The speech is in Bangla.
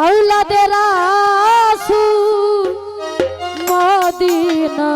আউলাদের আসুর মদিনা।